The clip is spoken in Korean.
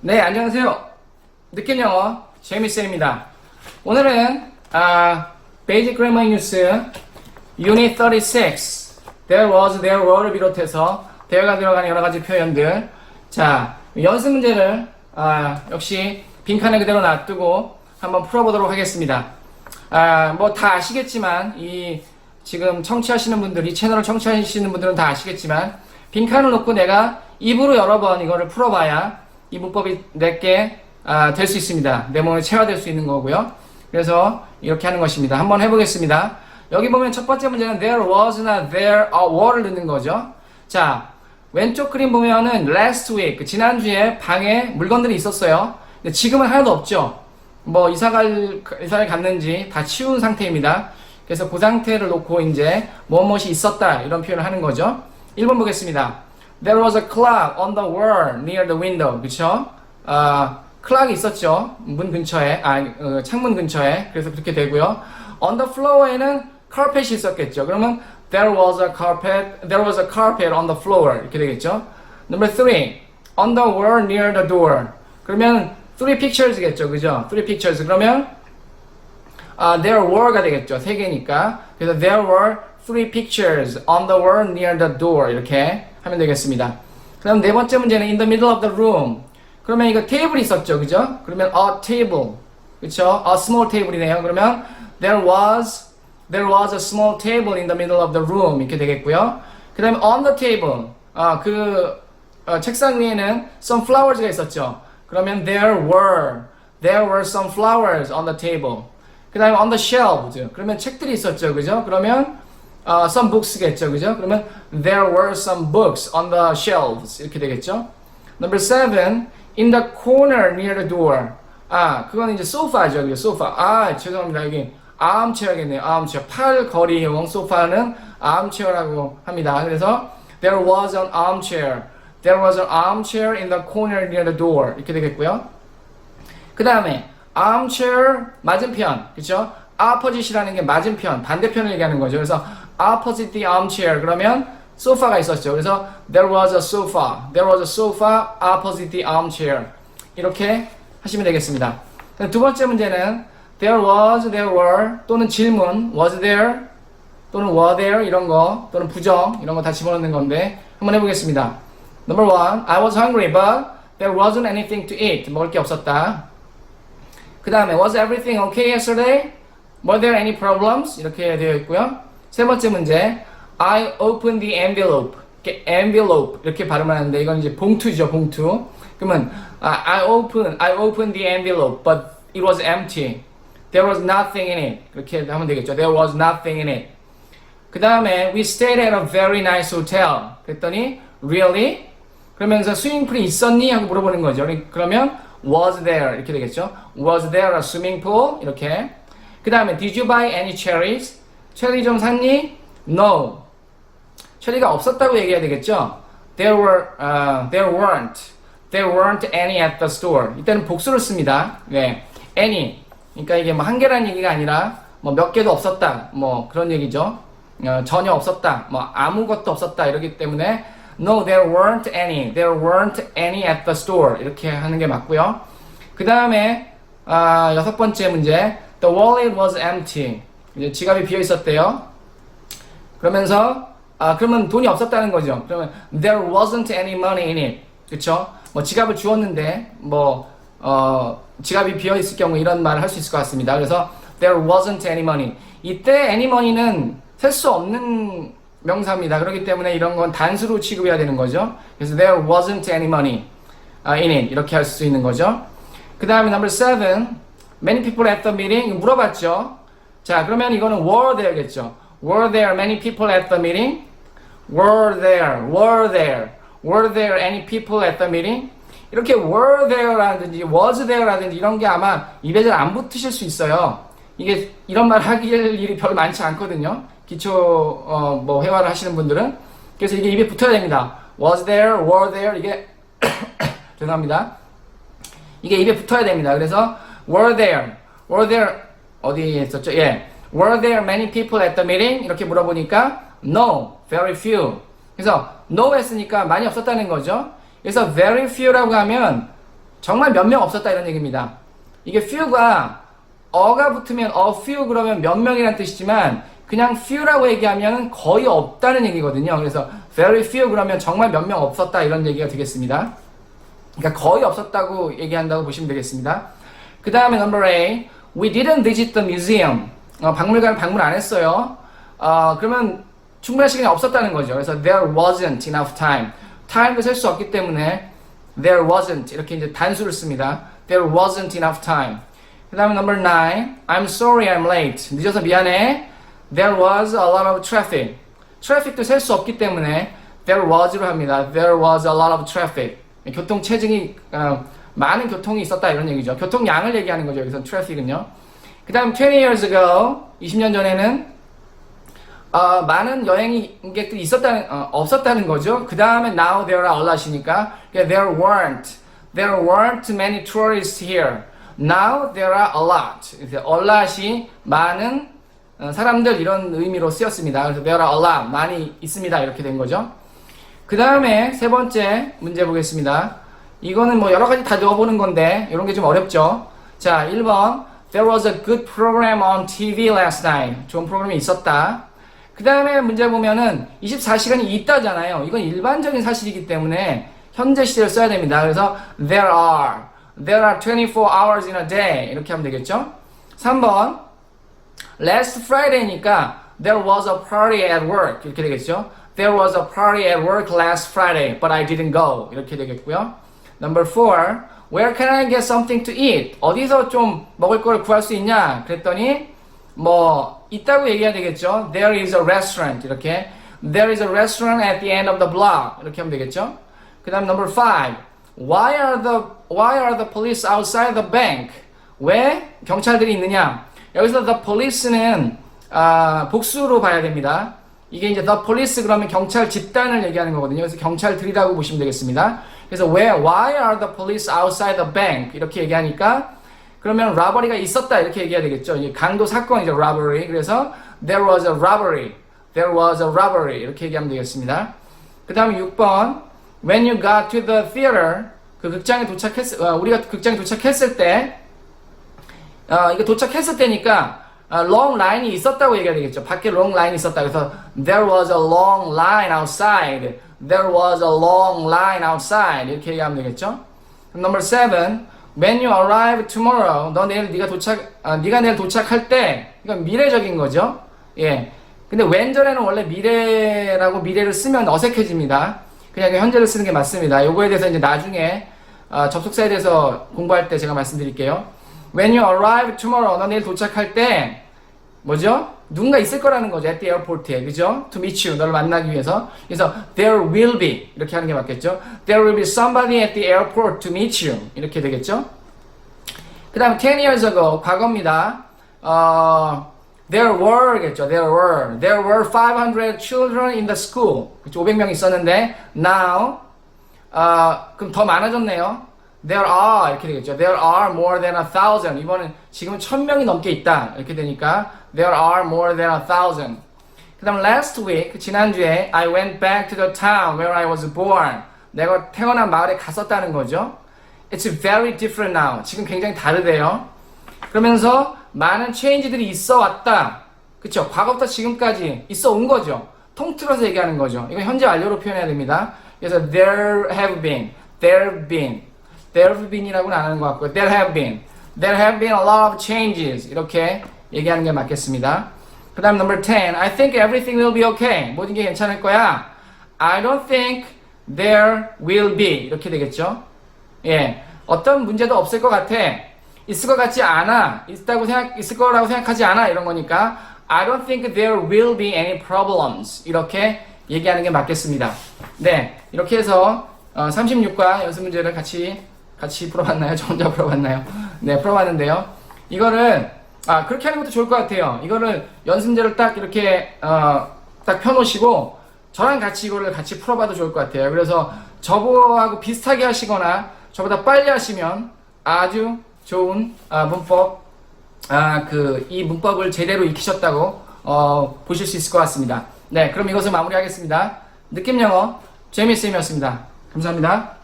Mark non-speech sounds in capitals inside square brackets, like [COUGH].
네, 안녕하세요. 느낌 영어 재미쌤입니다. 오늘은 아, Basic Grammar News Unit 36 There was, there were를 비롯해서 대화가 들어가는 여러 가지 표현들 자, 연습 문제를 아, 역시 빈칸에 그대로 놔두고 한번 풀어보도록 하겠습니다. 아, 뭐 다 아시겠지만 이 지금 청취하시는 분들, 이 채널을 청취하시는 분들은 다 아시겠지만 빈칸을 놓고 내가 입으로 여러 번 이거를 풀어봐야 이 문법이 내게 아, 될 수 있습니다. 내 몸에 체화될 수 있는 거고요. 그래서 이렇게 하는 것입니다. 한번 해보겠습니다. 여기 보면 첫 번째 문제는 there was나 there a were를 넣는 거죠. 자, 왼쪽 그림 보면은 last week, 그 지난주에 방에 물건들이 있었어요. 근데 지금은 하나도 없죠. 뭐 이사갈, 이사를 갔는지 다 치운 상태입니다. 그래서 그 상태를 놓고 이제 무엇이 있었다 이런 표현을 하는 거죠. 1번 보겠습니다. There was a clock on the wall near the window. 그쵸? 아, 클락이 있었죠. 문 근처에, 아, 어, 창문 근처에. 그래서 그렇게 되고요. On the floor에는 carpet이 있었겠죠. 그러면 there was a carpet, there was a carpet on the floor. 이렇게 되겠죠. Number three, on the wall near the door. 그러면 three pictures겠죠. 그죠? three pictures. 그러면 아, there were가 되겠죠. 세 개니까. 그래서 there were three pictures on the wall near the door. 이렇게 하면 되겠습니다. 그 다음 네 번째 문제는 in the middle of the room. 그러면 이거 테이블이 있었죠. 그죠? 그러면 a table. 그쵸? a small table이네요. 그러면 there was there was a small table in the middle of the room. 이렇게 되겠고요. 그 다음에 on the table. 아, 그 어, 책상 위에는 some flowers가 있었죠. 그러면 there were there were some flowers on the table. 그 다음에 on the shelves. 그러면 책들이 있었죠. 그죠? 그러면 어, some books겠죠. 그죠? 그러면 there were some books on the shelves. 이렇게 되겠죠. Number seven, in the corner near the door. 아, 그건 이제 소파죠. 그죠? 소파. 아, 죄송합니다. 여기 armchair겠네요. armchair. 팔걸이용 소파는 armchair라고 합니다. 그래서 there was an armchair. There was an armchair in the corner near the door. 이렇게 되겠고요. 그 다음에 armchair 맞은편 그쵸? opposite이라는 게 맞은편 반대편을 얘기하는 거죠 그래서 opposite the armchair 그러면 소파가 있었죠 그래서 there was a sofa there was a sofa opposite the armchair 이렇게 하시면 되겠습니다 두 번째 문제는 there was, there were 또는 질문 was there 또는 were there 이런 거 또는 부정 이런 거 다 집어넣는 건데 한번 해보겠습니다 number one I was hungry but there wasn't anything to eat 먹을 게 없었다 그 다음에 was everything okay yesterday? Were there any problems? 이렇게 되어 있고요. 세 번째 문제 I opened the envelope. 이렇게 envelope 이렇게 발음하는데 이건 이제 봉투죠, 봉투. 그러면 아, I opened I opened the envelope, but it was empty. There was nothing in it. 그렇게 하면 되겠죠. There was nothing in it. 그 다음에 we stayed at a very nice hotel. 그랬더니 really? 그러면서 스윙풀이 있었니? 하고 물어보는 거죠. 그러면 was there 이렇게 되겠죠. Was there a swimming pool? 이렇게. 그 다음에 did you buy any cherries? 체리 좀 샀니? No. 체리가 없었다고 얘기해야 되겠죠. There were, uh, there weren't. There weren't any at the store. 이때는 복수를 씁니다. 네. any. 그러니까 이게 뭐 한 개라는 얘기가 아니라 뭐 몇 개도 없었다. 뭐 그런 얘기죠. 어, 전혀 없었다. 뭐 아무것도 없었다. 이러기 때문에 No, there weren't any. There weren't any at the store. 이렇게 하는 게 맞고요. 그 다음에 아, 여섯 번째 문제. The wallet was empty. 이제 지갑이 비어 있었대요. 그러면서 아, 그러면 돈이 없었다는 거죠. 그러면 there wasn't any money in it. 그쵸? 뭐 지갑을 주었는데 뭐 어, 지갑이 비어 있을 경우 이런 말을 할 수 있을 것 같습니다. 그래서 there wasn't any money. 이때 any money는 셀 수 없는 명사입니다. 그렇기 때문에 이런 건 단수로 취급해야 되는 거죠. 그래서 there wasn't any money in it 이렇게 할 수 있는 거죠. 그 다음에 number seven, many people at the meeting 물어봤죠. 자 그러면 이거는 were there겠죠. Were there many people at the meeting? Were there, were there, were there any people at the meeting? 이렇게 were there라든지 was there라든지 이런 게 아마 입에 잘 안 붙으실 수 있어요. 이게 이런 말 하길 일이 별로 많지 않거든요. 기초 어, 뭐 회화를 하시는 분들은 그래서 이게 입에 붙어야 됩니다. was there, were there 이게 죄송합니다. 이게 입에 붙어야 됩니다. 그래서 were there, were there 어디에 있었죠? 예, were there many people at the meeting 이렇게 물어보니까 no, very few. 그래서 no 했으니까 많이 없었다는 거죠. 그래서 very few라고 하면 정말 몇 명 없었다 이런 얘기입니다. 이게 few가 어가 붙으면 a few 그러면 몇 명이란 뜻이지만 그냥 few라고 얘기하면 거의 없다는 얘기거든요. 그래서 very few 그러면 정말 몇 명 없었다 이런 얘기가 되겠습니다. 그러니까 거의 없었다고 얘기한다고 보시면 되겠습니다. 그 다음에 number A, we didn't visit the museum. 어, 박물관 방문 안 했어요. 어, 그러면 충분한 시간이 없었다는 거죠. 그래서 there wasn't enough time. time을 셀수 없기 때문에 there wasn't 이렇게 이제 단수를 씁니다. there wasn't enough time. 그 다음에 number 9, I'm sorry I'm late. 늦어서 미안해. There was a lot of traffic. traffic도 셀 수 없기 때문에 there was로 합니다. There was a lot of traffic. 교통 체증이 어, 많은 교통이 있었다 이런 얘기죠. 교통량을 얘기하는 거죠. 여기서 traffic은요. 그 다음 20 years ago 20년 전에는 어, 많은 여행객들이 있었다는 어, 없었다는 거죠. 그 다음에 now there are a lot이니까 there weren't there weren't many tourists here. Now there are a lot. 이제 a lot이 많은 어, 사람들 이런 의미로 쓰였습니다. 그래서 there are a lot 많이 있습니다 이렇게 된 거죠. 그 다음에 세 번째 문제 보겠습니다. 이거는 뭐 여러 가지 다 넣어보는 건데 이런 게 좀 어렵죠. 자 1번 There was a good program on TV last night. 좋은 프로그램이 있었다. 그 다음에 문제 보면은 24시간이 있다잖아요. 이건 일반적인 사실이기 때문에 현재 시제를 써야 됩니다. 그래서 there are, there are 24 hours in a day 이렇게 하면 되겠죠. 3번 last Friday니까 there was a party at work 이렇게 되겠죠. There was a party at work last Friday, but I didn't go 이렇게 되겠고요. Number 4 Where can I get something to eat? 어디서 좀 먹을 걸 구할 수 있냐? 그랬더니 뭐 있다고 얘기해야 되겠죠. There is a restaurant 이렇게 There is a restaurant at the end of the block 이렇게 하면 되겠죠. 그다음 number 5 Why are the Why are the police outside the bank? 왜 경찰들이 있느냐? 여기서 the police는 아, 복수로 봐야 됩니다. 이게 이제 the police 그러면 경찰 집단을 얘기하는 거거든요. 그래서 경찰들이라고 보시면 되겠습니다. 그래서 왜 why are the police outside the bank 이렇게 얘기하니까 그러면 robbery가 있었다 이렇게 얘기해야 되겠죠. 이게 강도 사건이죠 robbery. 그래서 there was a robbery, there was a robbery 이렇게 얘기하면 되겠습니다. 그 다음에 6번 when you got to the theater 그 극장에 도착했 어, 우리가 극장에 도착했을 때 어, 이거 도착했을 때니까 어, long line이 있었다고 얘기해야 되겠죠. 밖에 long line이 있었다. 그래서 there was a long line outside. There was a long line outside. 이렇게 얘기하면 되겠죠. Number seven. When you arrive tomorrow, 너 내일 네가 도착, 아, 네가 내일 도착할 때, 이건 미래적인 거죠. 예. 근데 when 전에는 원래 미래라고 미래를 쓰면 어색해집니다. 그냥 현재를 쓰는 게 맞습니다. 요거에 대해서 이제 나중에 어, 접속사에 대해서 공부할 때 제가 말씀드릴게요. When you arrive tomorrow, 너 내일 도착할 때 뭐죠? 누군가 있을 거라는 거죠. at the airport에. 그죠? to meet you. 너를 만나기 위해서. 그래서 there will be. 이렇게 하는 게 맞겠죠? There will be somebody at the airport to meet you. 이렇게 되겠죠? 그 다음 10 years ago. 과거입니다. 어, there were겠죠. There were. There were 500 children in the school. 그쵸? 500명 있었는데 now 어, 그럼 더 많아졌네요. There are 이렇게 되겠죠. There are more than a thousand. 이번엔 지금은 천 명이 넘게 있다. 이렇게 되니까 there are more than a thousand. 그다음 last week 지난주에 I went back to the town where I was born. 내가 태어난 마을에 갔었다는 거죠. It's very different now. 지금 굉장히 다르대요. 그러면서 많은 체인지들이 있어 왔다. 그쵸? 과거부터 지금까지 있어 온 거죠. 통틀어서 얘기하는 거죠. 이건 현재 완료로 표현해야 됩니다. 그래서 there have been, there have been, there have been이라고는 안 하는 것 같고요. there have been, there have been a lot of changes 이렇게 얘기하는 게 맞겠습니다. 그 다음 number 10, I think everything will be okay. 모든 게 괜찮을 거야. I don't think there will be 이렇게 되겠죠. 예, 어떤 문제도 없을 것 같아. 있을 것 같지 않아. 있다고 생각, 있을 거라고 생각하지 않아. 이런 거니까 I don't think there will be any problems. 이렇게 얘기하는 게 맞겠습니다. 네, 이렇게 해서 어, 36과 연습 문제를 같이 같이 풀어봤나요? [LAUGHS] 저 혼자 풀어봤나요? 네, 풀어봤는데요. 이거를 아 그렇게 하는 것도 좋을 것 같아요. 이거를 연습 문제를 딱 이렇게 어, 딱 펴놓으시고 저랑 같이 이거를 같이 풀어봐도 좋을 것 같아요. 그래서 저하고 비슷하게 하시거나 저보다 빨리 하시면 아주 좋은 아, 문법 아, 그, 이 문법을 제대로 익히셨다고, 어, 보실 수 있을 것 같습니다. 네, 그럼 이것을 마무리하겠습니다. 느낌 영어, 제이미쌤이었습니다. 감사합니다.